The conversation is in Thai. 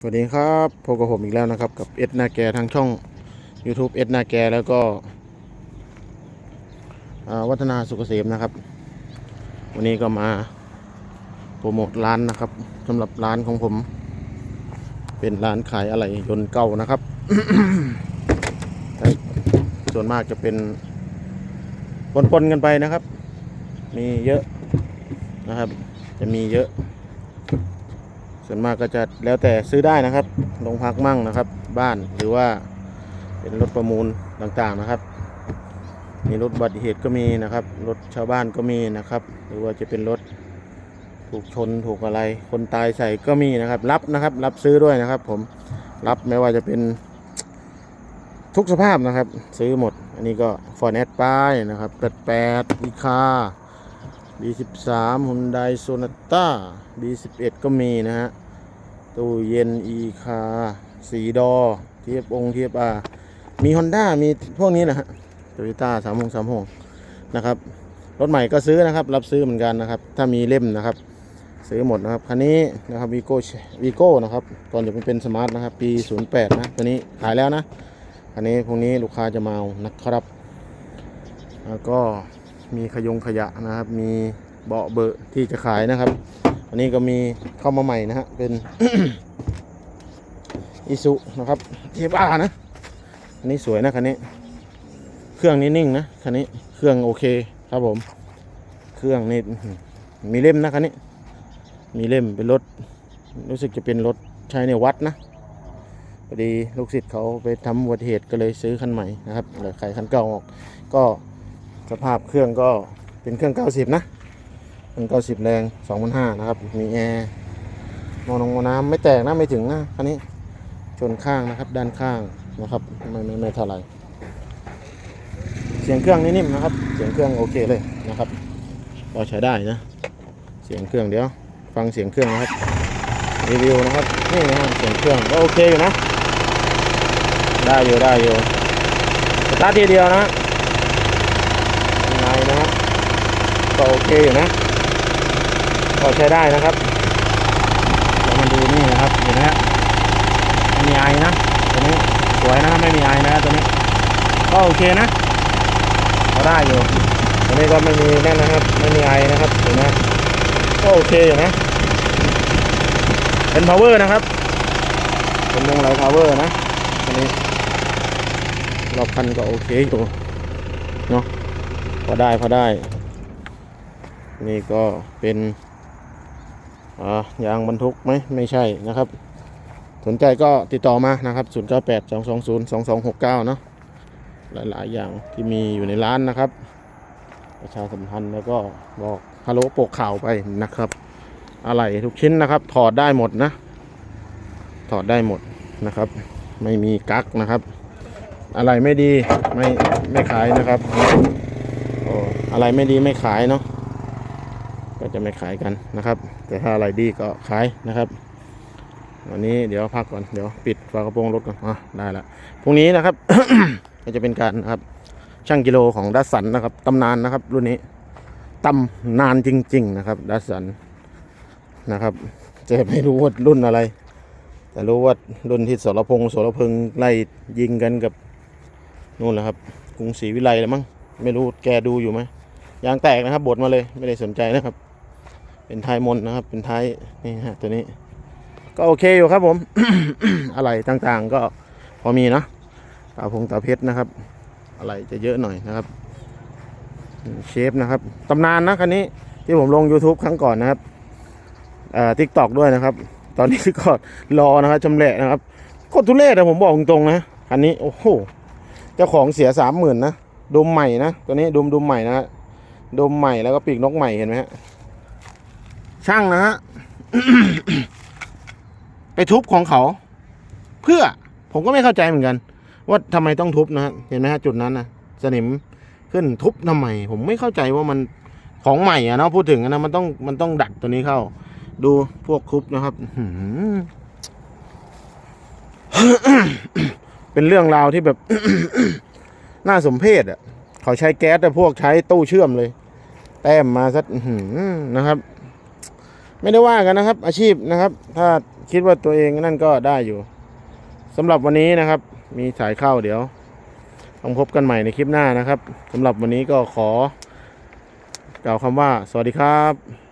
สวัสดีครับพบกับผมอีกแล้วนะครับ กับเอ็ดนาแกทางช่อง YouTube เอ็ดนาแกแล้วก็วัฒนาสุกเกษมนะครับ วันนี้ก็มาโปรโมทร้านนะครับสำหรับร้านของผม เป็นร้านขายอะไหล่ยนต์เก่านะครับ ส่วนมากจะเป็นปนๆกันไปนะครับ มีเยอะนะครับ จะมีเยอะ ส่วนมากก็จะแล้วแต่ซื้อได้นะครับโรงพักมั่งนะครับ บ้านหรือว่าเป็นรถประมูลต่างๆนะครับ มีรถอุบัติเหตุก็มีนะครับรถชาวบ้านก็มีนะครับ หรือว่าจะเป็นรถถูกชนถูกอะไร คนตายใส่ก็มีนะครับ รับนะครับ รับซื้อด้วยนะครับ ผมรับไม่ว่าจะเป็นทุกสภาพนะครับ ซื้อหมด อันนี้ก็ฟอร์เนตป้ายนะครับ88อีคา B13 Hyundai Sonata B11 ก็มีนะฮะ ตู้เย็นอีคาสีดอ เทียบองค์เทียบอามี Honda มีพวกนี้นะฮะโตโยต้าสามหงสามหงนะครับ รถใหม่ก็ซื้อนะครับ รับซื้อเหมือนกันนะครับ ถ้ามีเล่มนะครับ ซื้อหมดนะครับ คันนี้นะครับวีโก้วีโก้นะครับ ตอนเดี๋ยวมันเป็นสมาร์ทนะครับ ปี 08 นะ ตัวนี้ขายแล้วนะคันนี้พวกนี้ลูกค้าจะมาเอานะครับ แล้วก็ มีขยงขยะนะครับ มีเบาะเบอะที่จะขายนะครับ อันนี้ก็มีเข้ามาใหม่นะฮะเป็นอิสุนะครับเทปอานะอันนี้สวยนะคันนี้เครื่องนี้นิ่งนะคันนี้เครื่องโอเคครับผม เครื่องนี่มีเล่มนะคันนี้ มีเล่มเป็นรถ รู้สึกจะเป็นรถใช้ในวัดนะพอดีลูกศิษย์เขาไปทำอุบัติเหตุก็เลยซื้อคันใหม่นะครับเลยขายคันเก่าออกก็ สภาพเครื่องก็เป็นเครื่อง 90 นะเครื่อง90 แรง 2,500นะครับ มีแอร์มองลงมน้ำไม่แตกนะไม่ถึงนะคันนี้ชนข้างนะครับ ด้านข้างนะครับไม่ไม่ไม่เท่าไหร่เสียงเครื่องนิ่มนะครับ เสียงเครื่องโอเคเลยนะครับก็ใช้ได้นะ เสียงเครื่องเดี๋ยว ฟังเสียงเครื่องนะครับรีวิวนะครับนี่นะฮะเสียงเครื่องก็โอเคอยู่นะ ได้อยู่ได้อยู่สตาร์ททีเดียวนะยังไงนะครับ ก็โอเคอยู่นะก็ใช้ได้นะครับเดี๋ยวมาดูนี่นะครับเห็นไหมฮะไม่มีไอนะตัวนี้สวยนะไม่มีไอนะตัวนี้ก็โอเคนะก็ได้อยู่ตัวนี้ก็ไม่มีแน่นนะครับ ไม่มีไอนะครับเห็นไหมก็โอเคอยู่นะ เป็น power นะครับเป็นวงไหล power นะอันนี้รอบคันก็โอเคอยู่เนาะพอได้พอได้ นี่ก็เป็นยางบรรทุกไหมไม่ใช่นะครับ สนใจก็ติดต่อมานะครับ 0 9 8 2 2 0 2 2 6 9 เนาะหลาย ๆ อย่างที่มีอยู่ในร้านนะครับ ประชาสัมพันธ์แล้วก็บอกฮัลโหลโปกข่าวไปนะครับ อะไรทุกชิ้นนะครับ ถอดได้หมดนะ ถอดได้หมดนะครับ ไม่มีกั๊กนะครับ อะไรไม่ดีไม่ไม่ขายนะครับอะไรไม่ดีไม่ขายเนาะ ก็จะไม่ขายกันนะครับ แต่ถ้าอะไรดีก็ขายนะครับ วันนี้เดี๋ยวพักก่อนเดี๋ยวปิดฝากระโปรงรถก่อนอะได้ละพรุ่งนี้นะครับ ก็จะเป็นการนะครับช่างกิโลของดัสสันนะครับตำนานนะครับ รุ่นนี้ตำนานจริง ๆ นะครับดัสสันนะครับจะไม่รู้ว่ารุ่นอะไร แต่รู้ว่ารุ่นที่สรพงษ์สรพึงไล่ยิงกันกับนู่นแหละครับกรุงศรีวิไลแล้วมั้งไม่รู้แกดูอยู่ไหม ยางแตกนะครับบดมาเลยไม่ได้สนใจนะครับ เป็นท้ายมนนะครับ เป็นท้ายนี่ฮะตัวนี้ ก็โอเคอยู่ครับผม อะไรต่างๆก็พอมีนะตาพงตาเพชรนะครับ อะไรจะเยอะหน่อยนะครับเชฟนะครับตำนานนะคันนี้ที่ผมลง YouTube ครั้งก่อนนะครับทิกตอกด้วยนะครับ ตอนนี้ก็รอนะครับจำแหละนะครับโคตรทุเรศนะผมบอกตรงๆนะคันนี้โอ้โหเจ้าของเสียสามหมื่นนะดุมใหม่นะตัวนี้ดุมดุมใหม่นะฮะ ดมใหม่แล้วก็ปีกนกใหม่เห็นไหมฮะช่างนะฮะไปทุบของเขา เพื่อผมก็ไม่เข้าใจเหมือนกัน ว่าทำไมต้องทุบนะฮะเห็นไหมฮะจุดนั้นนะสนิมขึ้นทุบทำไม ผมไม่เข้าใจว่ามันของใหม่อะเนาะพูดถึงนะมันต้องมันต้องดัดตัวนี้เข้า ดูพวกคุปนะครับเป็นเรื่องราวที่แบบ น่าสมเพชอะเขาใช้แก๊สแต่พวกใช้ตู้เชื่อมเลย แต้มมาสักนะครับ ไม่ได้ว่ากันนะครับ อาชีพนะครับ ถ้าคิดว่าตัวเองนั่นก็ได้อยู่สำหรับวันนี้นะครับ มีสายเข้าเดี๋ยวต้องพบกันใหม่ในคลิปหน้านะครับสำหรับวันนี้ก็ขอกล่าวคำว่า สวัสดีครับ